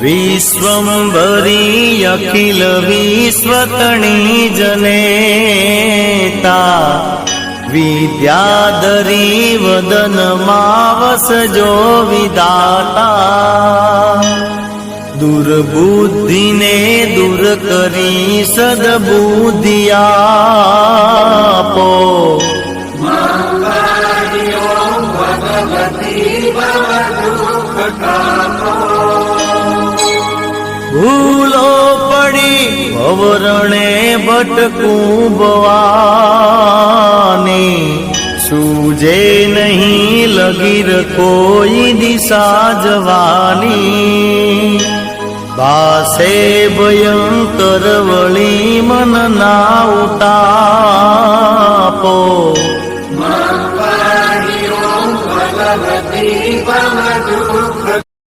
વિશ્વંભરી અખિલ વિશ્વતણી જનેતા. વિદ્યાધરી વદનમાં વસજો વિદાતા. દુર્બુદ્ધિને દૂર કરી સદબુદ્ધિ આપો ભૂલો પડી ભવરણે ભટકુંબવાની સૂજે નહીં લગીર કોઈ દિશા જવાની. બાસે ભયંકર વળી મન ના ઉતાપો. ભગવતી